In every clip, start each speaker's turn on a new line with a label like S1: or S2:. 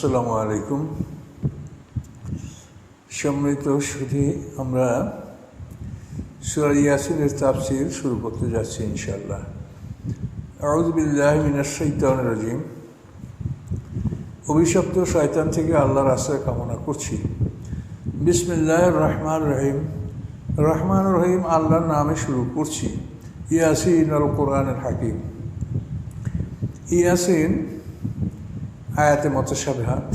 S1: আসসালামু আলাইকুম। সম্মিলিত সুধী, আমরা সুরা ইয়াসিনের তাফসির শুরু করতে যাচ্ছি ইনশাল্লাহ আউজবিল্লাহ মিনাশাইতান রাজিম। অভিশপ্ত শয়তান থেকে আল্লাহর আশ্রয় কামনা করছি। বিসমিল্লাহ রহমান রহিম। রহমান রহিম আল্লাহর নামে শুরু করছি। ইয়াসিন আল কোরআনের হাকিম। ইয়াসিন আয়াতে মতসাবেহাত।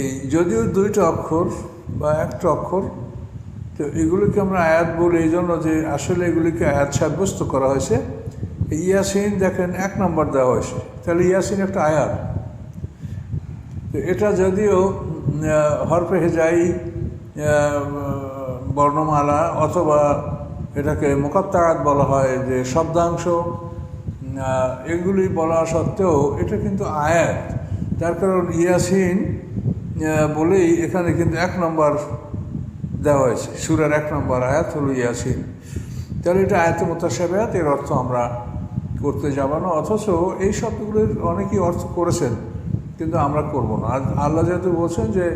S1: এই যদিও দুইটা অক্ষর বা একটা অক্ষর, তো এগুলিকে আমরা আয়াত বলি এই জন্য যে আসলে এগুলিকে আয়াত সাব্যস্ত করা হয়েছে। ইয়াসিন দেখেন এক নম্বর দেওয়া হয়েছে। তাহলে ইয়াসিন একটা আয়াত। তো এটা যদিও হরফে হেজাই বর্ণমালা অথবা এটাকে মোকাত্তারাত বলা হয় যে শব্দাংশ এগুলি বলা সত্ত্বেও এটা কিন্তু আয়াত। তার কারণ ইয়াসিন বলেই এখানে কিন্তু এক নম্বর দেওয়া হয়েছে। সুরের এক নম্বর আয়াত হলো ইয়াসিন। তাহলে এটা আয়াত মোতাসাবায়াত এর অর্থ আমরা করতে যাব না। অথচ এই শব্দগুলির অনেকেই অর্থ করেছেন, কিন্তু আমরা করব না। আর আল্লাহ যেহেতু বলছেন যে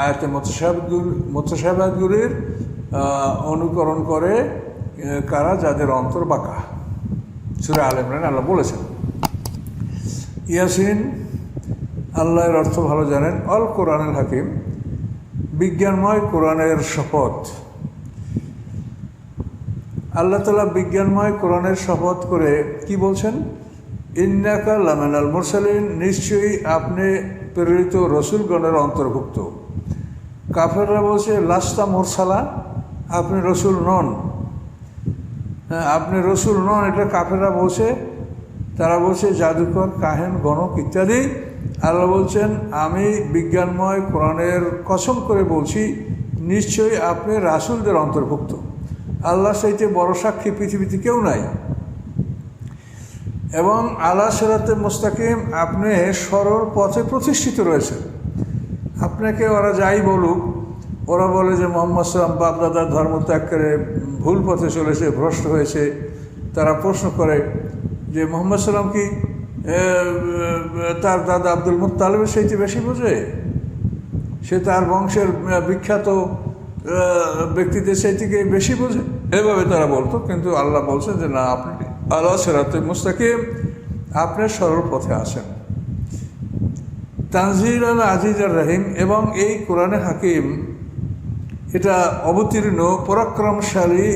S1: আয়াতে মতসাহাবগুলি মতসাহাবাদগুলির অনুকরণ করে কারা? যাদের অন্তর বাঁকা সুরে আল ইমরান আল্লাহ বলেছেন, ইয়াসিন, আল্লাহর অর্থ ভালো জানেন, অল কোরআনের হাকিম, বিজ্ঞানময় কোরআনের শপথ। আল্লাহ তালা বিজ্ঞানময় কোরআনের শপথ করে কি বলছেন? ইন্নাকা লামেনাল মুরসালিন, নিশ্চয়ই আপনি প্রেরিত রসুলগণের অন্তর্ভুক্ত। কাফেররা বলছে, লাস্তা মোরসালা, আপনি রসুল নন। আপনি রসুল নন, এটা কাফেরা বলছে, তারা বলছে জাদুকর, কাহেন, গণক ইত্যাদি। আল্লাহ বলছেন, আমি বিজ্ঞানময় কোরআনের কসম করে বলছি, নিশ্চয়ই আপনি রাসুলদের অন্তর্ভুক্ত। আল্লাহ সেইতে বড় সাক্ষী পৃথিবীতে কেউ নাই। এবং আল্লাহ সেরাতে মোস্তাকিম, আপনি সরল পথে প্রতিষ্ঠিত রয়েছেন। আপনাকে ওরা যাই বলুক, ওরা বলে যে মোহাম্মদ সালাম বাপদাদার ধর্ম ত্যাগ করে ভুল পথে চলেছে ভ্রষ্ট হয়েছে, তারা প্রশ্ন করে যে মোহাম্মদ সাল্লাম কি তার দাদা আব্দুল মুতালেবের সেইটি বেশি বোঝে? সে তার বংশের বিখ্যাত ব্যক্তিদের সেই থেকে বেশি বোঝে? এভাবে তারা বলতো, কিন্তু আল্লাহ বলছেন যে, না, আপনি আল্লাহ সেরাতে মুস্তাকিম আপনার সরল পথে আসেন। তানজির আল আজিজ আর রহিম এবং এই কোরআনে হাকিম এটা অবতীর্ণ, পরাক্রমশালী,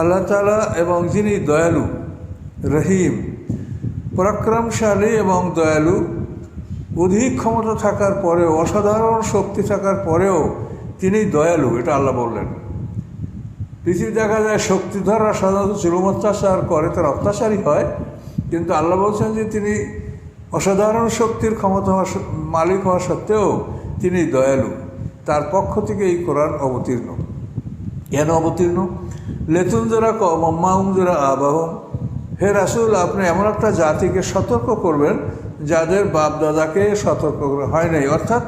S1: আল্লাহ তালা এবং যিনি দয়ালু, রহিম। পরাক্রমশালী এবং দয়ালু, অধিক ক্ষমতা থাকার পরেও, অসাধারণ শক্তি থাকার পরেও তিনি দয়ালু, এটা আল্লাহ বললেন। পৃথিবী দেখা যায়, শক্তিধররা সাধারণত জুলুম, অত্যাচার করে, তার অত্যাচারই হয়, কিন্তু আল্লাহ বলছেন যে তিনি অসাধারণ শক্তির ক্ষমতা মালিক হওয়া সত্ত্বেও তিনি দয়ালু। তার পক্ষ থেকে এই কোরআন অবতীর্ণ। কেন অবতীর্ণ? লেতুন যারা কমাউম যারা আবাহম। হে রাসুল, আপনি এমন একটা জাতিকে সতর্ক করবেন, যাদের বাপদাদাকে সতর্ক হয় নাই। অর্থাৎ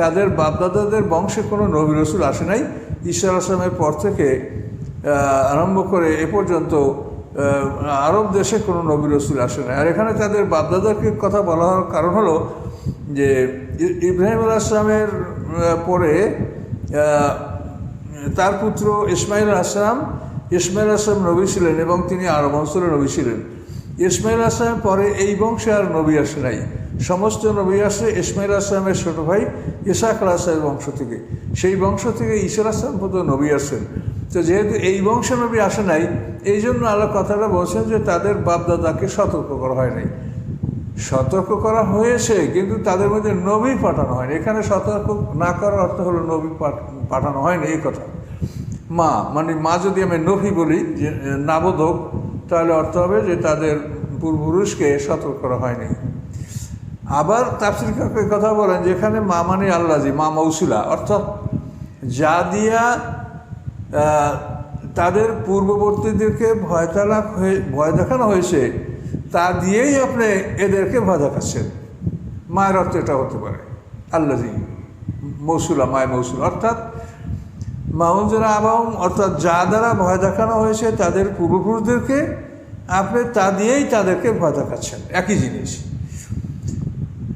S1: তাদের বাপদাদাদের বংশে কোনো নবী রসুল আসে নাই। ঈশ্বর আসলামের পর থেকে আরম্ভ করে এ পর্যন্ত আরব দেশে কোনো নবী রসুল আসে না আর এখানে তাদের বাপদাদাকে কথা বলা হওয়ার কারণ হলো যে ইব্রাহিম আল আসলামের পরে তার পুত্র ইসমাইল আসলাম ইসমাইল আসলাম নবী ছিলেন এবং তিনি আরব অঞ্চলে নবী ছিলেন। ইসমাইল আসলামের পরে এই বংশে আর নবী আসে নাই। সমস্ত নবী আসে ইসমাইল আসলামের ছোট ভাই ইসাক আল আসলামের বংশ থেকে। সেই বংশ থেকে ঈশ্বর আসলাম পর্যন্ত নবী আসেন। তো যেহেতু এই বংশ নবী আসে নাই এই জন্য আল্লাহ কথাটা বলছেন যে তাদের বাপদাদাকে সতর্ক করা হয় নাই। সতর্ক করা হয়েছে, কিন্তু তাদের মধ্যে নবী পাঠানো হয়নি। এখানে সতর্ক না করার অর্থ হলো নবী পাঠানো হয়নি, এই কথা। মা মানে মা যদি আমি নবী বলি, যে নাবোধক, তাহলে অর্থ হবে যে তাদের পূর্বপুরুষকে সতর্ক করা হয়নি। আবার তাফসির কথা বলেন, যেখানে মা মানে আল্লাজি মা মৌসুলা, অর্থাৎ যা দিয়া তাদের পূর্ববর্তীদেরকে ভয় তালাক হয়ে ভয় দেখানো হয়েছে। তা দিয়েই আপনি এদেরকে ভয় দেখাচ্ছেন মায়ের অর্থ এটা হতে পারে। আল্লাজি মৌসুলা মায় মৌসুল, অর্থাৎ মাউনজরা আবাহম অর্থাৎ যা দ্বারা ভয় দেখানো হয়েছে তাদের পূর্বপুরুষদেরকে আপনি তা দিয়েই তাদেরকে ভয় দেখাচ্ছেন একই জিনিস।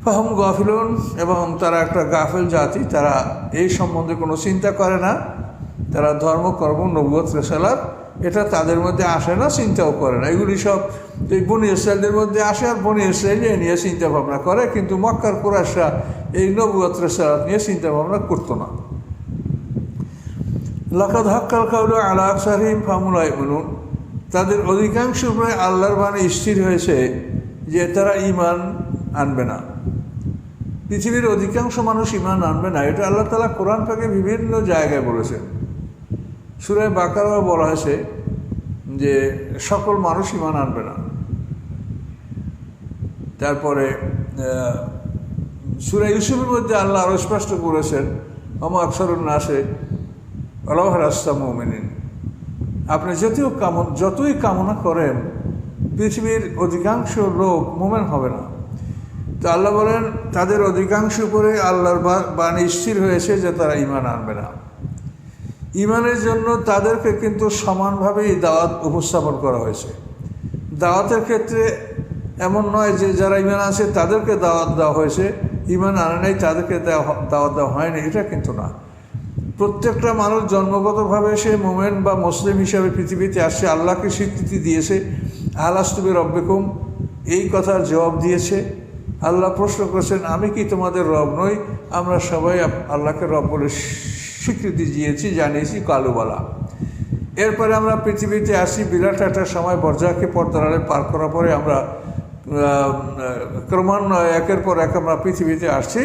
S1: ফাহম গাফিলুন এবং তারা একটা গাফেল জাতি, তারা এই সম্বন্ধে কোনো চিন্তা করে না। তারা ধর্মকর্ম নবুয়ত রেসালার এটা তাদের মধ্যে আসে না, চিন্তাও করে না। এগুলি সব এই বনি ইসরায়েলদের মধ্যে আসে আর বনি ইসরায়েল এ নিয়ে চিন্তা ভাবনা করে, কিন্তু মক্কার কুরাশা এই নবুয়ত রেসালাত নিয়ে চিন্তা ভাবনা করতো না। লাকাদ হাক্কাল কাউল আলা আকসারিম ফামুলাই বলুন তাদের অধিকাংশ উপরে আল্লাহর বাণী স্থির হয়েছে যে তারা ইমান আনবে না। পৃথিবীর অধিকাংশ মানুষ ইমান আনবে না, এটা আল্লাহ তালা কোরআন পাকে বিভিন্ন জায়গায় বলেছেন। সুরায় বাকারও বলা হয়েছে যে সকল মানুষ ইমান আনবে না। তারপরে সুরা ইউসুফের মধ্যে আল্লাহ আরও স্পষ্ট করেছেন আমা আকসরুল নাসে আল্লাহ রাস্তা মোমেনিন। আপনি যতই কামন, যতই কামনা করেন, পৃথিবীর অধিকাংশ লোক মোমেন হবে না। তো আল্লাহ বলেন, তাদের অধিকাংশ উপরে আল্লাহর বাণী স্থির হয়েছে যে তারা ইমান আনবে না। ইমানের জন্য তাদেরকে কিন্তু সমানভাবেই দাওয়াত উপস্থাপন করা হয়েছে। দাওয়াতের ক্ষেত্রে এমন নয় যে যারা ইমান আছে তাদেরকে দাওয়াত দেওয়া হয়েছে ইমান আনে নাই তাদেরকে দাওয়াত দেওয়া হয়নি, এটা কিন্তু না। প্রত্যেকটা মানুষ জন্মগতভাবে সে মোমেন বা মুসলিম হিসাবে পৃথিবীতে আসছে, আল্লাহকে স্বীকৃতি দিয়েছে আলাস্তুবের রব্বেকুম, এই কথার জবাব দিয়েছে। আল্লাহ প্রশ্ন করেছেন, আমি কি তোমাদের রব নই? আমরা সবাই আল্লাহকে রব বলে স্বীকৃতি দিয়েছি, জানিয়েছি কালুবালা এরপরে আমরা পৃথিবীতে আসি, বিরাট একটা সময় বর্জাকে পর্দারে পার করার পরে আমরা ক্রমান্বয়ে একের পর এক আমরা পৃথিবীতে আসছি।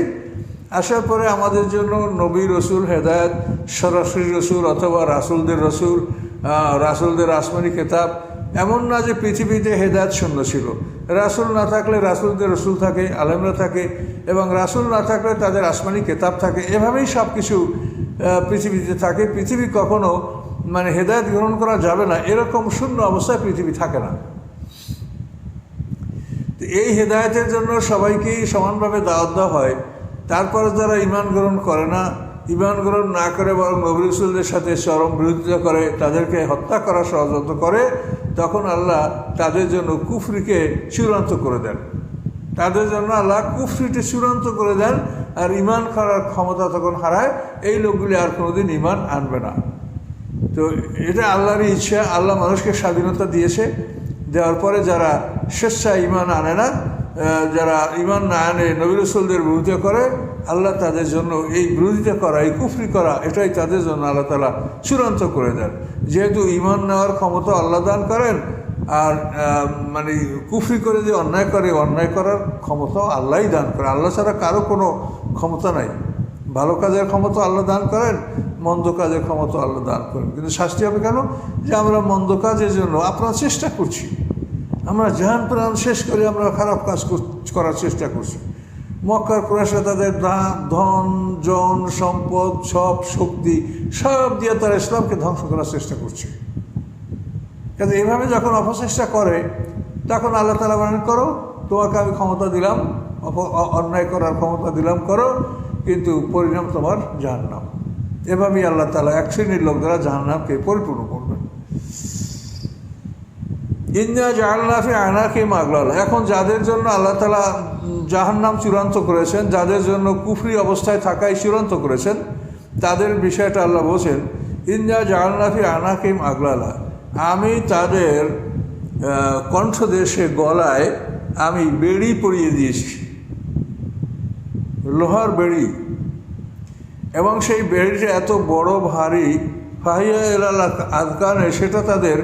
S1: আসার পরে আমাদের জন্য নবী রসুল, হেদায়ত, সরাসরি রসুল অথবা রাসুলদের রসুল রাসুলদের আসমানি কেতাব, এমন না যে পৃথিবীতে হেদায়ত শূন্য ছিল। রাসুল না থাকলে রাসুলদের রসুল থাকে, আলেমরা থাকে, এবং রাসুল না থাকলে তাদের আসমানি কেতাব থাকে। এভাবেই সব কিছু পৃথিবীতে থাকে। পৃথিবী কখনো মানে হেদায়ত গ্রহণ করা যাবে না। এরকম শূন্য অবস্থায় পৃথিবী থাকে না। এই হেদায়তের জন্য সবাইকেই সমানভাবে দাওয়াত দেওয়া হয়। তারপরে যারা ইমান গ্রহণ করে না ইমান গ্রহণ না করে বরং নবরুসুলদের সাথে চরম বিরোধিতা করে, তাদেরকে হত্যা করা ষড়যন্ত্র করে, তখন আল্লাহ তাদের জন্য কুফরিকে চূড়ান্ত করে দেন। তাদের জন্য আল্লাহ কুফরিকে চূড়ান্ত করে দেন। আর ইমান করার ক্ষমতা তখন হারায়, এই লোকগুলি আর কোনোদিন ইমান আনবে না। তো এটা আল্লাহরই ইচ্ছা, আল্লাহ মানুষকে স্বাধীনতা দিয়েছে। দেওয়ার পরে যারা স্বেচ্ছায় ইমান আনে না যারা ইমান না আনে, নবী রসুলদের বিরোধিতা করে, আল্লাহ তাদের জন্য এই বিরোধিতা করা, এই কুফরি করা, এটাই তাদের জন্য আল্লাহ তালা চূড়ান্ত করে দেন। যেহেতু ইমান নেওয়ার ক্ষমতা আল্লাহ দান করেন আর মানে কুফরি করে যে অন্যায় করে, অন্যায় করার ক্ষমতাও আল্লাহই দান করে। আল্লাহ ছাড়া কারও কোনো ক্ষমতা নাই। ভালো কাজের ক্ষমতা আল্লাহ দান করেন, মন্দ কাজের ক্ষমতা আল্লাহ দান করেন। কিন্তু শাস্তি হবে কেন? যে আমরা মন্দ কাজের জন্য আপনার চেষ্টা করছি। আমরা জাহান প্রাণ শেষ করে আমরা খারাপ কাজ করার চেষ্টা করছি। মক্কার কুরাশা তাদের ধন, জন, সম্পদ, সব, শক্তি, সব দিয়ে তারা ইসলামকে ধ্বংস করার চেষ্টা করছে। কাজে এভাবে যখন অপচেষ্টা করে, তখন আল্লাহ তালা বান করো, তোমাকে আমি ক্ষমতা দিলাম অন্যায় করার ক্ষমতা দিলাম, করো, কিন্তু পরিণাম তোমার জাহান্নাম। এভাবেই আল্লাহ তালা এক শ্রেণির লোক দ্বারা জাহান্নামকে পরিপূর্ণ করবেন। ইন্দিয়া জাহান্নাফি আয়নাকে মাগলাল এখন যাদের জন্য আল্লাহ তালা জাহান্নাম চূড়ান্ত করেছেন, যাদের জন্য কুফরি অবস্থায় থাকাই চূড়ান্ত করেছেন, তাদের বিষয়টা আল্লাহ বলছেন ইন্দিয়া জাহান্নাফি আনাকিম আগলালা। আমি তাদের কণ্ঠদেশে গলায় আমি বেড়ি পরিয়ে দিয়েছি। লোহার বেড়ি। এবং সেই বেড়িটা এত বড়, ভারী, ফাহিয়া এলালা আদকানে সেটা তাদের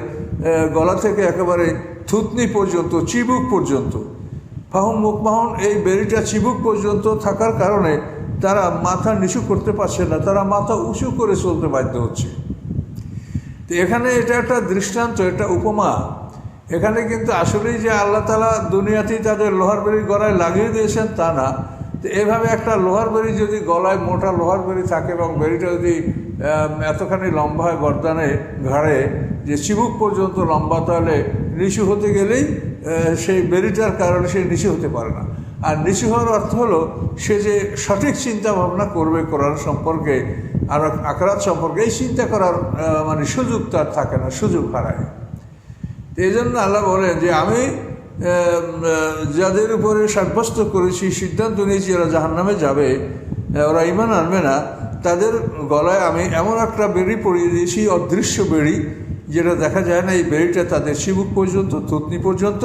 S1: গলা থেকে একেবারে থুতনি পর্যন্ত, চিবুক পর্যন্ত। ফাহুম মুখমাহন এই বেড়িটা চিবুক পর্যন্ত থাকার কারণে তারা মাথা নিচু করতে পারছে না, তারা মাথা উঁচু করে চলতে বাধ্য হচ্ছে। তো এখানে এটা একটা দৃষ্টান্ত, এটা উপমা। এখানে কিন্তু আসলেই যে আল্লাহ তালা দুনিয়াতেই তাদের লোহার বেড়ি গলায় লাগিয়ে দিয়েছেন তা না। তো এভাবে একটা লোহার বেড়ি যদি গলায়, মোটা লোহার বেড়ি থাকে এবং বেড়িটা যদি এতখানি লম্বা হয় গর্দানে, ঘাড়ে, যে চিবুক পর্যন্ত লম্বা, তাহলে নিচু হতে গেলেই সেই বেরিটার কারণে সে নিচু হতে পারে না। আর নিচু হওয়ার অর্থ হলো, সে যে সঠিক চিন্তা ভাবনা করবে কোরআন সম্পর্কে, আর আকারাত সম্পর্কে, এই চিন্তা করার মানে সুযোগ তার থাকে না, সুযোগ হারায়। এই জন্য আল্লাহ বলেন যে, আমি যাদের উপরে সাব্যস্ত করেছি, সিদ্ধান্ত নিয়েছি এরা জাহান্নামে যাবে ওরা ইমান আনবে না, তাদের গলায় আমি এমন একটা বেড়ি পরিয়ে দিয়েছি, অদৃশ্য বেড়ি, যেটা দেখা যায় না, এই বেড়িটা তাদের শিবুক পর্যন্ত, থুতনি পর্যন্ত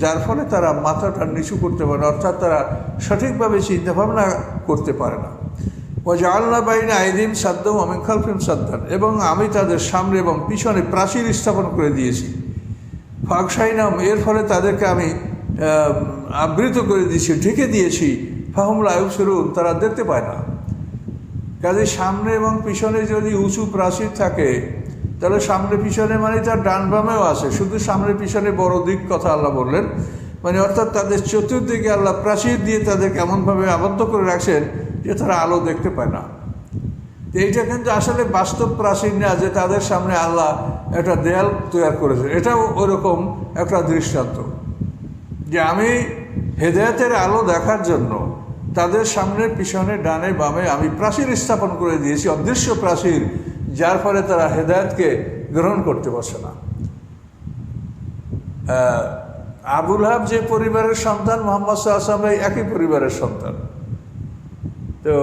S1: যার ফলে তারা মাথাটা নিচু করতে পারে, অর্থাৎ তারা সঠিকভাবে চিন্তাভাবনা করতে পারে না। ও জালনা বাইনে আইদিম সাদ্দাম আমি খালফিম সাদ্দান, এবং আমি তাদের সামনে এবং পিছনে প্রাচীর স্থাপন করে দিয়েছি। ফাঁকসাইনাম এর ফলে তাদেরকে আমি আবৃত করে দিয়েছি, ঢেকে দিয়েছি। ফাহমুল আয়ুব সরুন তারা দেখতে পায় না। কাজে সামনে এবং পিছনে যদি উঁচু প্রাচীর থাকে তাহলে সামনে পিছনে মানে তার ডান বামেও আছে। শুধু সামনে পিছনে বড় দিক কথা আল্লাহ বললেন। মানে অর্থাৎ তাদের চতুর্দিকে আল্লাহ প্রাচীর দিয়ে তাদেরকে এমনভাবে আবদ্ধ করে রাখছেন যে তারা আলো দেখতে পায় না। তো এইটা কিন্তু আসলে বাস্তব প্রাচীর না যে তাদের সামনে আল্লাহ একটা দেয়াল তৈরি করেছে এটাও ওরকম একটা দৃষ্টান্ত। যে আমি হেদায়তের আলো দেখার জন্য তাদের সামনে, পিছনে, ডানে, বামে আমি প্রাচীর স্থাপন করে দিয়েছি, অদৃশ্য প্রাচীর যার ফলে তারা হেদায়তকে গ্রহণ করতে পারছে না। আবুল হাব যে পরিবারের সন্তান, মোহাম্মদ সাল্লাম এই একই পরিবারের সন্তান। তো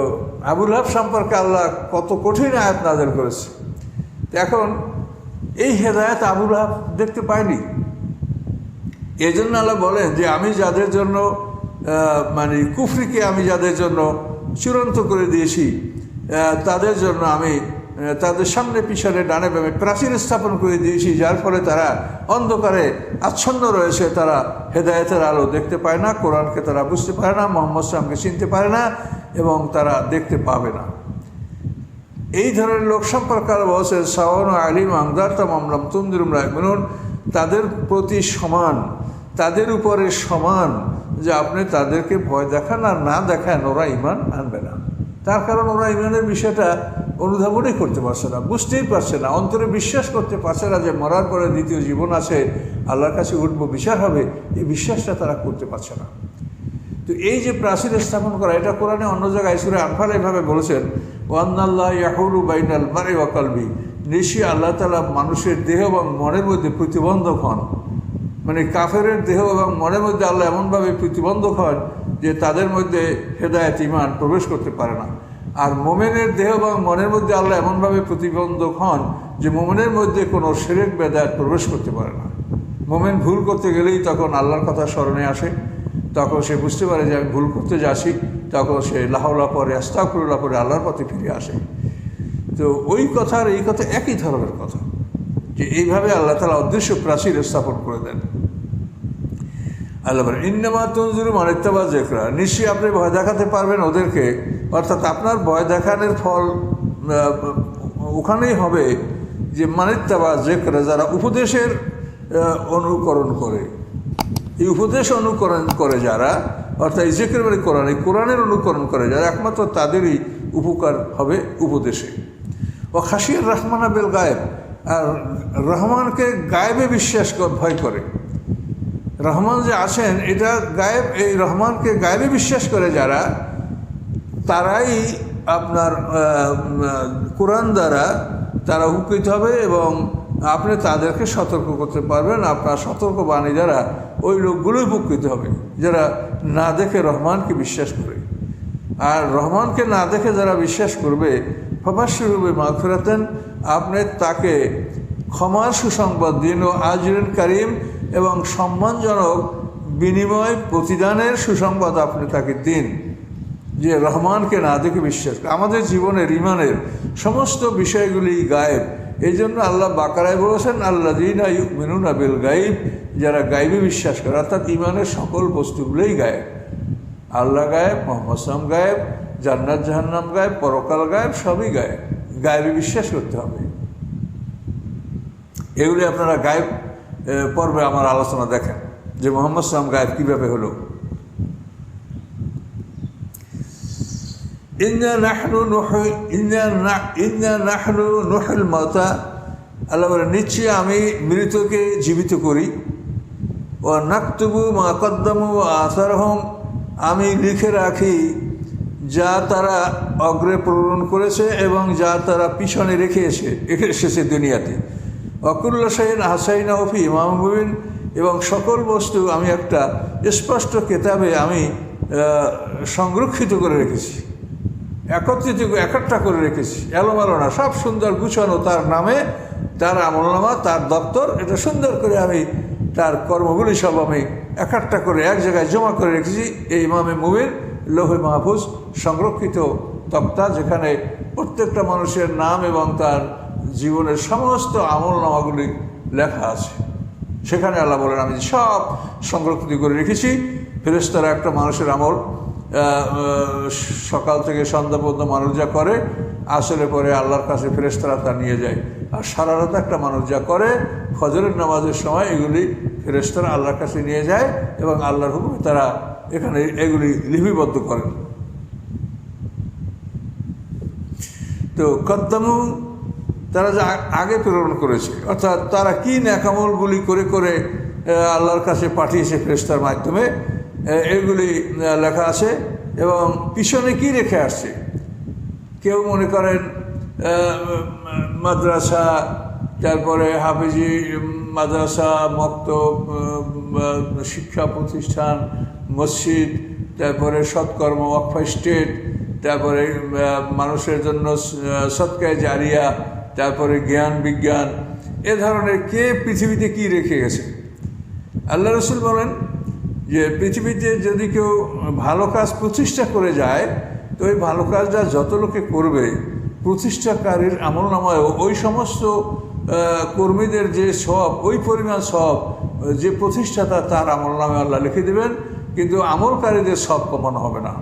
S1: আবুল হাব সম্পর্কে আল্লাহ কত কঠিন আয়াত নাজেল করেছে। এখন এই হেদায়ত আবুল হাব দেখতে পায়নি। এই জন্য আল্লাহ বলেন যে আমি যাদের জন্য মানে কুফরিকে আমি যাদের জন্য চূড়ান্ত করে দিয়েছি তাদের জন্য আমি তাদের সামনে পিছনে ডানে বামে প্রাচীর স্থাপন করে দিয়েছি, যার ফলে তারা অন্ধকারে আচ্ছন্ন রয়েছে, তারা হেদায়েতের আলো দেখতে পায় না, কোরআনকে তারা বুঝতে পারে না, মোহাম্মদ সালামকে চিনতে পারে না, এবং তারা দেখতে পাবে না। এই ধরনের লোক সম্পর্কে সাওয়ান ও আলিম আমদার তামামলাম তুমদিরুম রাখবেন তাদের প্রতি সমান, তাদের উপরে সমান যে আপনি তাদেরকে ভয় দেখান আর না দেখান, ওরা ইমান আনবে না। তার কারণ ওরা ইমানের বিষয়টা অনুধাবনই করতে পারছে না, বুঝতেই পারছে না, অন্তরে বিশ্বাস করতে পারছে না যে মরার পরে দ্বিতীয় জীবন আছে, আল্লাহর কাছে উঠবো, বিচার হবে, এই বিশ্বাসটা তারা করতে পারছে না। তো এই যে প্রাচীর স্থাপন করা, এটা কোরআনে অন্য জায়গায় সুরে আনফাল এইভাবে বলেছেন, ওয়ান্নাল্লাহ ইয়াহুলু বাইনাল মারে আল্লাহ তালা মানুষের দেহ এবং মনের মধ্যে প্রতিবন্ধক হন। মানে কাফেরের দেহ এবং মনের মধ্যে আল্লাহ এমনভাবে প্রতিবন্ধক হন যে তাদের মধ্যে হেদায়ত ইমান প্রবেশ করতে পারে না। আর মোমেনের দেহ এবং মনের মধ্যে আল্লাহ এমনভাবে প্রতিবন্ধক হন যে মোমেনের মধ্যে কোনো সেরেক বেদায়ত প্রবেশ করতে পারে না। মোমেন ভুল করতে গেলেই তখন আল্লাহর কথা স্মরণে আসে, তখন সে বুঝতে পারে যে আমি ভুল করতে যাচ্ছি, তখন সে লাহাউলা পরে আস্তাকুল্লাহ পরে আল্লাহর পথে ফিরে আসে। তো ওই কথা আর এই কথা একই ধরনের কথা, যে এইভাবে আল্লাহ তালা অদৃশ্য প্রাচীর স্থাপন করে দেন। আল্লাহ ইন্নামা তঞ্জুরু মানিত্তাবা জেকরা নিশ্চয়ই আপনি ভয় দেখাতে পারবেন ওদেরকে অর্থাৎ আপনার ভয় দেখানোর ফল ওখানেই হবে যে মানিত্তাবা জেকরা যারা উপদেশের অনুকরণ করে। এই উপদেশ অনুকরণ করে যারা, অর্থাৎ ইজেকের মানে কোরআন, এই কোরআনের অনুকরণ করে যারা, একমাত্র তাদেরই উপকার হবে উপদেশে। ও খাসিয়ার রহমানা বেল গায়েব, আর রহমানকে গায়েবে বিশ্বাস ভয় করে। রহমান যে আছেন, এটা গায়েব, এই রহমানকে গায়েবে বিশ্বাস করে যারা তারাই আপনার কোরআন দ্বারা তারা উপকৃত হবে এবং আপনি তাদেরকে সতর্ক করতে পারবেন। আপনার সতর্ক বাণী দ্বারা ওই লোকগুলোই উপকৃত হবে, যারা না দেখে রহমানকে বিশ্বাস করে। আর রহমানকে না দেখে যারা বিশ্বাস করবে ফবাসী রূপে মা ফেরাতেন আপনি তাকে ক্ষমার সুসংবাদ দিন ও আজরিন কারিম এবং সম্মানজনক বিনিময় প্রতিদানের সুসংবাদ আপনি তাকে দিন। যে রহমানকে না দেখে বিশ্বাস আমাদের জীবনের, ইমানের সমস্ত বিষয়গুলি গায়েব। এই জন্য আল্লাহ বাকারায় বলেছেন আল্লাহ দিন মিনুন আবিল গাইব যারা গাইবে বিশ্বাস করে, অর্থাৎ ইমানের সকল বস্তুগুলোই গায়েব। আল্লাহ গায়েব, মোহাম্মদ সালাম গায়েব, জান্নাত, জাহান্নাম গায়েব, পরকাল গায়েব, সবই গায়েব। গায়েবে বিশ্বাস করতে হবে। এগুলি আপনারা গায়েব পর্বে আমার আলোচনা দেখেন যে মোহাম্মদ সালাম গায়েব কীভাবে হলো। নুহিল মাতা আল্লাহ বলে নিশ্চয়ই আমি মৃতকে জীবিত করি। ও নাকতুবু মা কদ্দামু আসারহম, আমি লিখে রাখি যা তারা অগ্রে প্রেরণ করেছে এবং যা তারা পিছনে রেখে এসে, রেখে এসেছে দুনিয়াতে। অকুল্লা সাইন হাসাইন হফি ইমাম মুবিন, এবং সকল বস্তু আমি একটা স্পষ্ট কেতাবে আমি সংরক্ষিত করে রেখেছি। একত্রিত একটা করে রেখেছি এলোমেলো না সব সুন্দর গুছানো তার নামে, তার আমলনামা, তার দপ্তর, এটা সুন্দর করে আমি তার কর্মগুলি সব আমি এক একটা করে এক জায়গায় জমা করে রেখেছি। এই ইমামে মুবির লোহে মাহফুজ, সংরক্ষিত তক্তা, যেখানে প্রত্যেকটা মানুষের নাম এবং তার জীবনের সমস্ত আমলনামাগুলি লেখা আছে। সেখানে আল্লাহ বলেন, আমি সব সংরক্ষিত করে রেখেছি। ফেরেস্তারা একটা মানুষের আমল সকাল থেকে সন্ধ্যা পর্যন্ত মানুষ যা করে আসলে পরে আল্লাহর কাছে ফেরেস্তারা তা নিয়ে যায়। আর সারা রাত একটা মানুষ যা করে, ফজরের নামাজের সময় এগুলি ফেরেস্তারা আল্লাহর কাছে নিয়ে যায় এবং আল্লাহর হুকুমে তারা এখানে এগুলি লিপিবদ্ধ করেন। তো কদ্দামু তারা যা আগে প্রেরণ করেছে, অর্থাৎ তারা কি ন্যাকামলগুলি করে করে আল্লাহর কাছে পাঠিয়েছে ফেরেস্তার মাধ্যমে এগুলি লেখা আছে এবং পিছনে কি রেখে আসছে? কেউ মনে করেন মাদ্রাসা তারপরে হাফিজি মাদ্রাসা মক্তব আহ, শিক্ষা প্রতিষ্ঠান মসজিদ তারপরে সৎকর্ম ওয়াকফা স্টেট তারপরে মানুষের জন্য সৎকায় জারিয়া তারপরে জ্ঞান বিজ্ঞান এ ধরনের কে পৃথিবীতে কি রেখে গেছে? আল্লাহ রসুল বলেন যে পৃথিবীতে যদি কেউ ভালো কাজ প্রতিষ্ঠা করে যায় তো ওই ভালো কাজটা যত লোকে করবে প্রতিষ্ঠাকারীর আমল নামায়ও ওই সমস্ত কর্মীদের যে সব ওই পরিমাণ সব যে প্রতিষ্ঠাতা তার আমল নামে আল্লাহ লিখে দেবেন কিন্তু আমলকারীদের সব কমানো হবে না।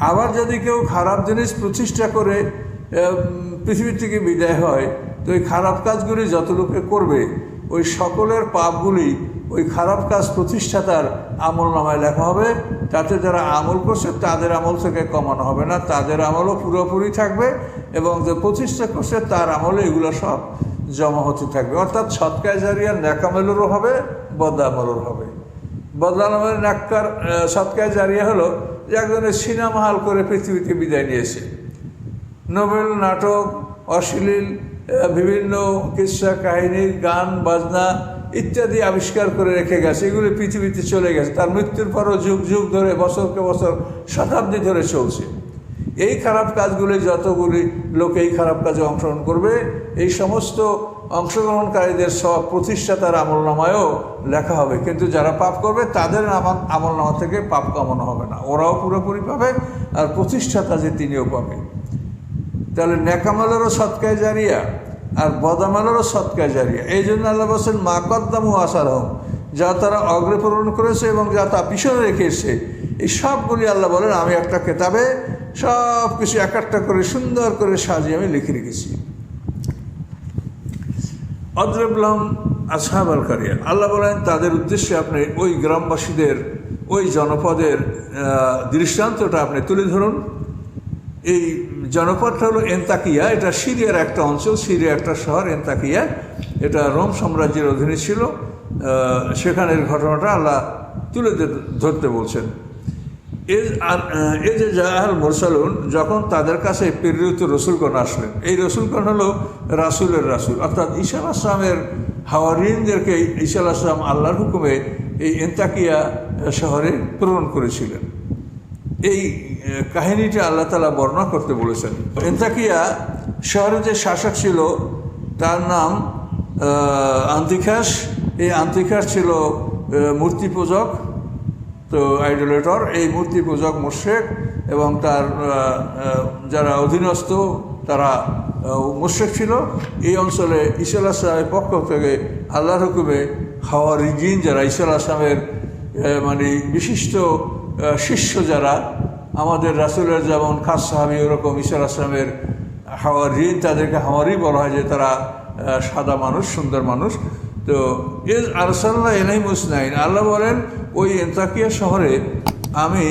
S1: আবার যদি কেউ খারাপ জিনিস প্রতিষ্ঠা করে আহ, পৃথিবী থেকে বিদায় হয় তো ওই খারাপ কাজগুলি যত লোকে করবে ওই সকলের পাপগুলি ওই খারাপ কাজ প্রতিষ্ঠাতার আমল নামায় লেখা হবে, তাতে যারা আমল করছে তাদের আমল থেকে কমানো হবে না, তাদের আমলও পুরোপুরি থাকবে এবং যে প্রতিষ্ঠা করছে তার আমলে এগুলো সব জমা হতে থাকবে। অর্থাৎ সৎকায় জারিয়ার ন্যাকামেলেরও হবে বদামলের হবে। বদলামের নাক্কার সৎকায় জারিয়া হলো যে একজনের সিনেমা হল করে পৃথিবীতে বিদায় নিয়েছে। নোবেল, নাটক, অশ্লীল বিভিন্ন কিসা কাহিনী, গান, বাজনা ইত্যাদি আবিষ্কার করে রেখে গেছে, এগুলি পৃথিবীতে চলে গেছে। তার মৃত্যুর পরও যুগ যুগ ধরে, বছরকে বছর, শতাব্দী ধরে চলছে। এই খারাপ কাজগুলি যতগুলি লোক এই খারাপ কাজে অংশগ্রহণ করবে, এই সমস্ত অংশগ্রহণকারীদের সব প্রতিষ্ঠাতার আমল নামায়ও লেখা হবে। কিন্তু যারা পাপ করবে, তাদের আমল আমল নামা থেকে পাপ কামানো হবে না। ওরাও পুরোপুরি পাবে, আর প্রতিষ্ঠাতা যে তিনিও পাবে। তাহলে নেকামালেরও সৎকায় জারিয়া আর বদামালেরও সৎকায় জারিয়া। এই জন্য আল্লাহ বলছেন, মা কদ্দামু আসার যা তারা অগ্রে পূরণ করেছে এবং যা তা পিছনে রেখে এসছে। এই সবগুলি আল্লাহ বলেন, আমি একটা কেতাবে সব কিছু এক একটা করে সুন্দর করে সাজিয়ে আমি লিখে রেখেছি। অদ্রেবলাম আসহাব আল কারিয়া, আল্লাহ বলেন, তাদের উদ্দেশ্যে আপনি ওই গ্রামবাসীদের, ওই জনপদের দৃষ্টান্তটা আপনি তুলে ধরুন। এই জনপদটা হলো এন্তাকিয়া, এটা সিরিয়ার একটা অঞ্চল, সিরিয়া একটা শহর, এন্তাকিয়া। এটা রোম সাম্রাজ্যের অধীনে ছিল। সেখানের ঘটনাটা আল্লাহ তুলে ধরতে বলছেন। এ- যে জাহাল মোরসালুন, যখন তাদের কাছে প্রেরিত রসুলগণ আসলেন। এই রসুলগণ হলো রাসুলের রাসুল। অর্থাৎ ঈশাল আসলামের হাওয়ারিনদেরকে ঈশাল আসলাম আল্লাহর হুকুমে এই এন্তাকিয়া শহরে প্রেরণ করেছিলেন। এই কাহিনীটা আল্লাহ তালা বর্ণনা করতে বলেছেন। এন্তাকিয়া শহরে যে শাসক ছিল, তার নাম আন্তিখাস এই আন্তিখাস ছিল মূর্তি পূজক, তো আইডোলেটর। এই মূর্তি পূজক মোশেক এবং তার যারা অধীনস্থ, তারা মোশেক ছিল। এই অঞ্চলে ঈশাল আসলামের পক্ষ থেকে আল্লাহর হুকুমে হাওয়া রিজিন যারা ঈশাল আসলামের মানে বিশিষ্ট শিষ্য যারা আমাদের রাসুলের যেমন খাস সাহাবি ওরকম ঈশাল আসলামের হাওয়ার ঋণ তাদেরকে হাওয়ারই বলা হয় যে তারা সাদা মানুষ, সুন্দর মানুষ। তো এজ আরসাল্লাহ এলাই মুসনাইন, আল্লাহ বলেন, ওই এন্তাকিয়া শহরে আমি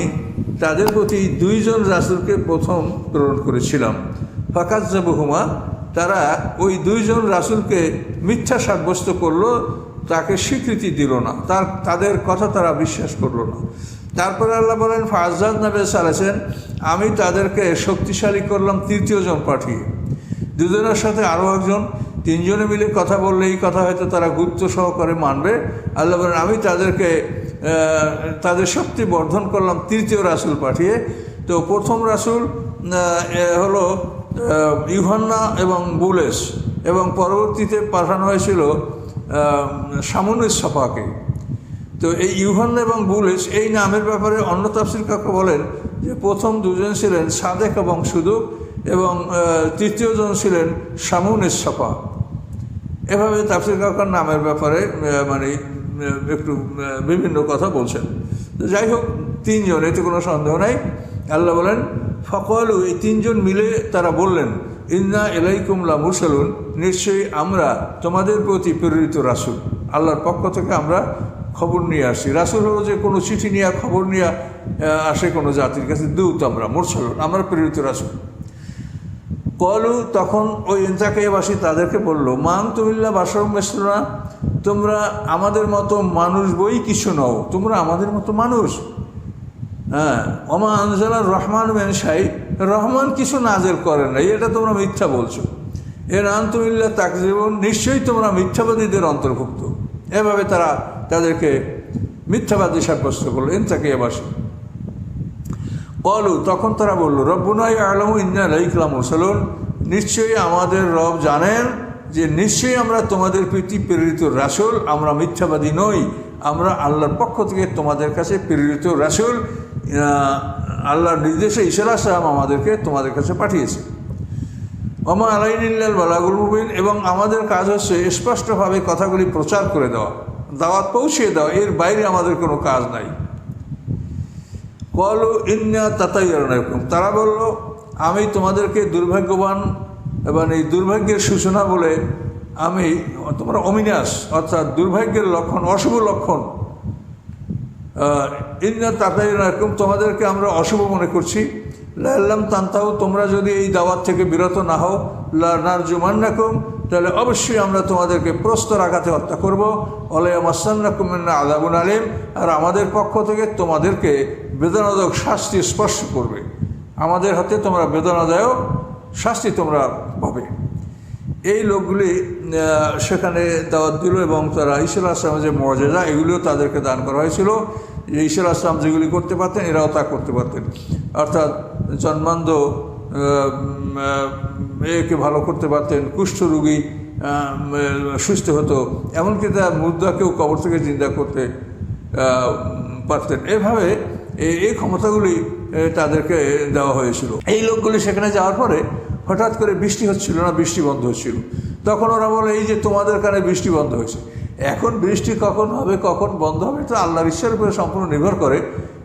S1: তাদের প্রতি দুইজন রাসুলকে প্রথম প্রেরণ করেছিলাম। ফাকাত জাবুহুমা তারা ওই দুইজন রাসুলকে মিথ্যা সাব্যস্ত করল, তাকে স্বীকৃতি দিল না। তার, তাদের কথা তারা বিশ্বাস করল না। তারপরে আল্লাহ বলেন ফাজাদ নবে সালেছেন আমি তাদেরকে শক্তিশালী করলাম তৃতীয় জন পাঠিয়ে। দুজনের সাথে আরও একজন, তিনজনে মিলে কথা বললে এই কথা হয়তো তারা গুরুত্ব সহকারে মানবে। আল্লাহ বলেন, আমি তাদেরকে তাদের শক্তি বর্ধন করলাম তৃতীয় রাসুল পাঠিয়ে। তো প্রথম রাসুল হলো ইউহান্না এবং বুলেস। এবং পরবর্তীতে পাঠানো হয়েছিল সামুনের সফাকে। তো এই ইউহান্না এবং বুলেস এই নামের ব্যাপারে অন্য তাফসির কাকা বলেন? যে প্রথম দুজন ছিলেন সাদেক এবং সুদুক এবং তৃতীয়জন ছিলেন সামুনের সফা। এভাবে তাফসির কাকার নামের ব্যাপারে মানে একটু বিভিন্ন কথা বলছেন। তো যাই হোক, তিনজন, এতে কোনো সন্দেহ নাই। আল্লাহ বলেন, ফকলু, এই তিনজন মিলে তারা বললেন, ইন্না এলাইকুমলা মুরসালুন, নিশ্চয়ই আমরা তোমাদের প্রতি প্রেরিত রাসুল। আল্লাহর পক্ষ থেকে আমরা খবর নিয়ে আসি। রাসুল হলো যে কোনো চিঠি নিয়ে, খবর নিয়ে আসে কোনো জাতির কাছে। দূত আমরা, মুরসালুন, আমরা প্রেরিত রাসুল। কলু তখন ওই ইন্তাকাইবাসী তাদেরকে বলল, মান তুমিল্লা বাসরম মেসরা তোমরা আমাদের মতো মানুষ বই কিছু নও, তোমরা আমাদের মতো মানুষ। হ্যাঁ অমা আনজালার রহমান বেন সাই রহমান কিছু নাজেল করেন নাই, এটা তোমরা মিথ্যা বলছো। এর আন্তমিল্লা তাকজীবন, নিশ্চয়ই তোমরা মিথ্যাবাদীদের অন্তর্ভুক্ত। এভাবে তারা তাদেরকে মিথ্যাবাদী সাব্যস্ত করল। ইন্তাকাইবাসী কলু তখন তারা বলল রব্বুনাই আলম ইন্না লাইকলাম মুরসালুন নিশ্চয়ই আমাদের রব জানেন যে নিশ্চয়ই আমরা তোমাদের প্রীতি প্রেরিত রাসুল, আমরা মিথ্যাবাদী নই। আমরা আল্লাহর পক্ষ থেকে তোমাদের কাছে প্রেরিত রাসুল। আল্লাহর নির্দেশে ইশারা সালাম আমাদেরকে তোমাদের কাছে পাঠিয়েছে। ওমা আলাইনিল্লাল বালাগুল মুবিন এবং আমাদের কাজ হচ্ছে স্পষ্টভাবে কথাগুলি প্রচার করে দেওয়া। দাওয়াত পৌঁছিয়ে দাও এর বাইরে আমাদের কোনো কাজ নাই। কল ইন্না তাতাইয়ারকম তারা বলল আমি তোমাদেরকে দুর্ভাগ্যবান এবং এই দুর্ভাগ্যের সূচনা বলে আমি তোমরা অমিনাস অর্থাৎ দুর্ভাগ্যের লক্ষণ অশুভ লক্ষণ আহ, ইন্না তাতাইয়ারকম তোমাদেরকে আমরা অশুভ মনে করছি। লাল্লাম তান্তাও, তোমরা যদি এই দাওয়াত থেকে বিরত না হও লার জুমান্নাকুম তাহলে অবশ্যই আমরা তোমাদেরকে প্রস্তর আঘাতে হত্যা করব। অলাইমাসান্নাকুমিন্না আলাবুন আলিম, আর আমাদের পক্ষ থেকে তোমাদেরকে বেদনাদায়ক শাস্তি স্পর্শ করবে। আমাদের হাতে তোমরা বেদনাদায়ক শাস্তি তোমরা পাবে। এই লোকগুলি সেখানে দাওয়াত দিল এবং তারা ঈশ্বর আসলামের যে মর্যাদা, এগুলিও তাদেরকে দান করা হয়েছিল। ঈশ্বর আসলাম যেগুলি করতে পারতেন, এরাও তা করতে পারতেন। অর্থাৎ জন্মান্ধ একে ভালো করতে পারতেন কুষ্ঠরোগী সুস্থ হতো, এমনকি তার মুদ্রাকেও কবর থেকে চিন্তা করতে পারতেন। এভাবে এই ক্ষমতাগুলি তাদেরকে দেওয়া হয়েছিল। এই লোকগুলি সেখানে যাওয়ার পরে হঠাৎ করে বৃষ্টি হচ্ছিল না, বৃষ্টি বন্ধ হচ্ছিল। তখন ওরা বলে, এই যে তোমাদের কানে বৃষ্টি বন্ধ হয়েছে। এখন বৃষ্টি কখন হবে, কখন বন্ধ হবে তো আল্লাহর ঈশ্বরের উপরে সম্পূর্ণ নির্ভর করে।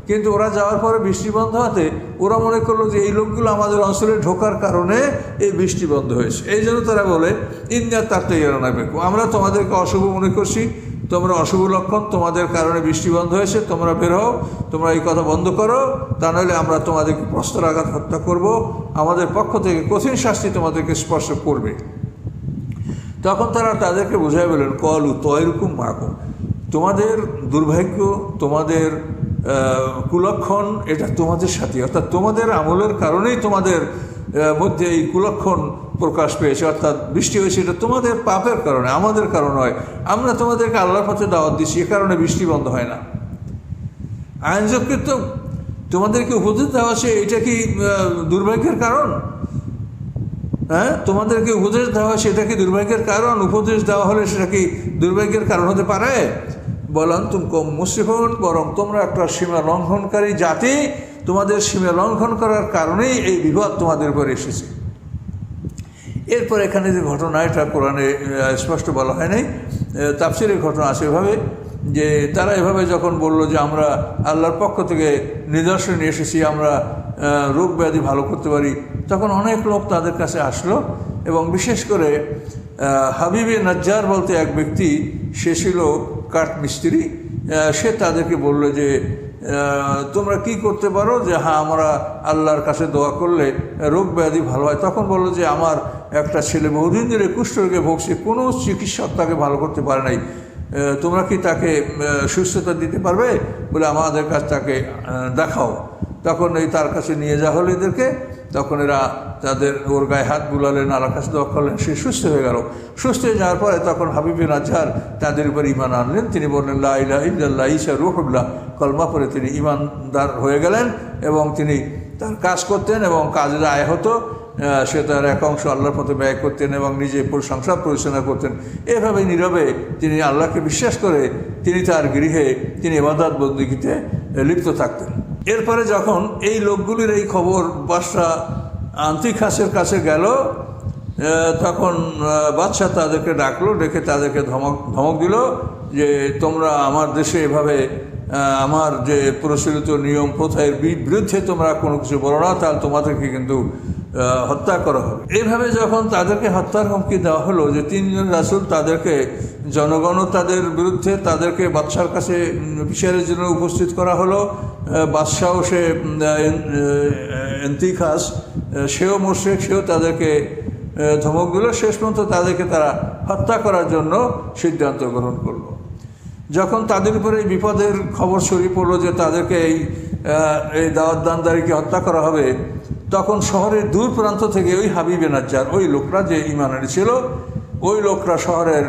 S1: কিন্তু ওরা যাওয়ার পরে বৃষ্টি বন্ধ হতে ওরা মনে করল যে এই লোকগুলো আমাদের অঞ্চলে ঢোকার কারণে এই বৃষ্টি বন্ধ হয়েছে। এই জন্য তারা বলে ইন্ডিয়ার তারতে ইরানা বেকু আমরা তোমাদেরকে অশুভ মনে করছি, তোমরা অশুভ লক্ষণ, তোমাদের কারণে বৃষ্টি বন্ধ হয়েছে, তোমরা বের হও, তোমরা এই কথা বন্ধ করো, তা নইলে আমরা তোমাদেরকে প্রস্তর আঘাত হত্যা করব। আমাদের পক্ষ থেকে কঠিন শাস্তি তোমাদেরকে স্পর্শ করবে। তখন তারা তাদেরকে বুঝাই বলেন কলু তয়রুকুম মাকুম। তোমাদের দুর্ভাগ্য, তোমাদের কুলক্ষণ এটা তোমাদের সাথে, অর্থাৎ তোমাদের আমলের কারণেই তোমাদের মধ্যে এই কুলক্ষণ প্রকাশ পেয়েছে, অর্থাৎ বৃষ্টি হয়েছে, এটা তোমাদের পাপের কারণে, আমাদের কারণ হয় আমরা তোমাদেরকে আল্লাহর পথে দাওয়াত দিচ্ছি, এ কারণে বৃষ্টি বন্ধ হয় না। আইনজককে তো তোমাদেরকে উপদেশ দেওয়া আছে এটা কি দুর্ভাগ্যের কারণ? হ্যাঁ? তোমাদেরকে উপদেশ দেওয়া হয় সেটা কি দুর্ভাগ্যের কারণ? উপদেশ দেওয়া হলে সেটা কি দুর্ভাগ্যের কারণ হতে পারে? বলেন, তুমি কম মুসিফন বরং তোমরা একটা সীমা লঙ্ঘনকারী জাতি। তোমাদের সীমা লঙ্ঘন করার কারণেই এই বিপদ তোমাদের উপরে এসেছে। এরপর এখানে যে ঘটনা, এটা কোরআনে স্পষ্ট বলা হয় নাই ঘটনা আছে এভাবে যে তারা এভাবে যখন বলল যে আমরা আল্লাহর পক্ষ থেকে নিদর্শন এসেছি, আমরা রোগ ব্যাধি ভালো করতে পারি তখন অনেক লোক তাদের কাছে আসলো এবং বিশেষ করে হাবিবে নাজ্জার বলতে এক ব্যক্তি, সে ছিল কাঠ মিস্ত্রি সে তাদেরকে বলল যে তোমরা কি করতে পারো? যে হ্যাঁ আমরা আল্লাহর কাছে দোয়া করলে রোগ ব্যাধি ভালো হয়। তখন বলল যে, আমার একটা ছেলে বহুদিন ধরে কুষ্ঠরোগে ভুগছে, কোনো চিকিৎসক তাকে ভালো করতে পারে নাই। তোমরা কি তাকে সুস্থতা দিতে পারবে? বলে, আমাদের কাছে তাকে দেখাও। তখন এই তার কাছে নিয়ে যাওয়া হলো এদেরকে। তখন এরা তাদের ওর গায়ে হাত বুলালেন আর আকাশ দোয়া করলেন, সে সুস্থ হয়ে গেল। সুস্থ হয়ে যাওয়ার পরে তখন হাবিবিন আজহার তাদের উপর ইমান আনলেন। তিনি বললেন লাইলা ইল্লাল্লাহ ইসা রুহুল্লাহ। কলমা পরে তিনি ইমানদার হয়ে গেলেন এবং তিনি তার কাজ করতেন এবং কাজের আয় হতো সে তার এক অংশ আল্লাহর পথে ব্যয় করতেন এবং নিজে প্রশংসা পরিচালনা করতেন। এভাবে নীরবে তিনি আল্লাহকে বিশ্বাস করে তিনি তার গৃহে তিনি এবাদাত বন্দীগীতে লিপ্ত থাকতেন। এরপরে যখন এই লোকগুলির এই খবর বাসা আন্তিখাসের কাছে গেল তখন বাদশাহ তাদেরকে ডাকলো, ডেকে তাদেরকে ধমক ধমক দিল যে, তোমরা আমার দেশে এভাবে আমার যে প্রচলিত নিয়ম প্রথার বিরুদ্ধে তোমরা কোনো কিছু বলো না, তাহলে তোমাদেরকে কিন্তু হত্যা করা হবে। এইভাবে যখন তাদেরকে হত্যার হুমকি দেওয়া হলো যে তিনজন রাসুল তাদেরকে জনগণও তাদের বিরুদ্ধে তাদেরকে বাদশার কাছে বিচারের জন্য উপস্থিত করা হলো আহ, বাদশাও সে এন্তিখাস সেও মোশেক সেও তাদেরকে ধমক দিল। শেষ পর্যন্ত তাদেরকে তারা হত্যা করার জন্য সিদ্ধান্ত গ্রহণ করল। যখন তাদের উপরে এই বিপদের খবর ছড়িয়ে পড়ল যে তাদেরকে এই এই দাওয়াত দানদারিকে হত্যা করা হবে তখন শহরের দূর প্রান্ত থেকে ওই হাবিবে নাজ্জার, ওই লোকরা যে ইমানের ছিল ওই লোকরা শহরের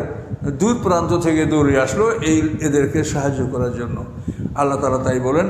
S1: দূর প্রান্ত থেকে দৌড়ে আসলো এই এদেরকে সাহায্য করার জন্য। আল্লাহ তালা তাই বলেন